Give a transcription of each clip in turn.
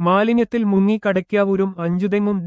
മാലിന്യത്തിൽ മുങ്ങി കടയ്ക്കാവൂരും അഞ്ചുതെങ്ങും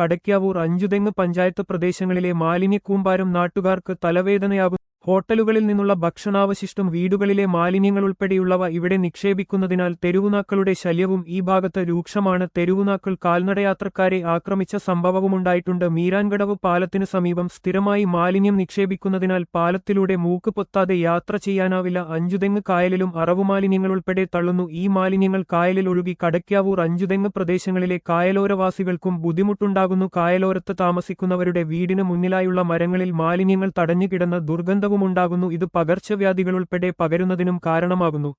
കടയ്ക്കാവൂർ അഞ്ചുതെങ്ങ് പഞ്ചായത്ത് പ്രദേശങ്ങളിലെ മാലിന്യക്കൂമ്പാരം നാട്ടുകാർക്ക് തലവേദനയാകും ഹോട്ടലുകളിൽ നിന്നുള്ള ഭക്ഷണാവശിഷ്ടം വീടുകളിലെ മാലിന്യങ്ങൾ ഉൾപ്പെടെയുള്ളവ ഇവിടെ നിക്ഷേപിക്കുന്നതിനാൽ തെരുവുനാക്കളുടെ ശല്യവും ഈ ഭാഗത്ത് രൂക്ഷമാണ്. തെരുവുനാക്കൾ കാൽനടയാത്രക്കാരെ ആക്രമിച്ച സംഭവവുമുണ്ടായിട്ടുണ്ട്. മീരാൻകടവ് പാലത്തിനു സമീപം സ്ഥിരമായി മാലിന്യം നിക്ഷേപിക്കുന്നതിനാൽ പാലത്തിലൂടെ മൂക്ക് പൊത്താതെ യാത്ര ചെയ്യാനാവില്ല. അഞ്ചുതെങ്ങ് കായലിലും അറവുമാലിന്യങ്ങൾ ഉൾപ്പെടെ തള്ളുന്നു. ഈ മാലിന്യങ്ങൾ കായലിൽ ഒഴുകി കടയ്ക്കാവൂർ അഞ്ചുതെങ്ങ് പ്രദേശങ്ങളിലെ കായലോരവാസികൾക്കും ബുദ്ധിമുട്ടുണ്ടാകുന്നു. കായലോരത്ത് താമസിക്കുന്നവരുടെ വീടിന് മുന്നിലായുള്ള മരങ്ങളിൽ മാലിന്യങ്ങൾ തടഞ്ഞുകിടന്ന ദുർഗന്ധവുമുണ്ടാകുന്നു ഇത് പകർച്ചവ്യാധികളുൾപ്പെടെ പകരുന്നതിനും കാരണമാകുന്നു.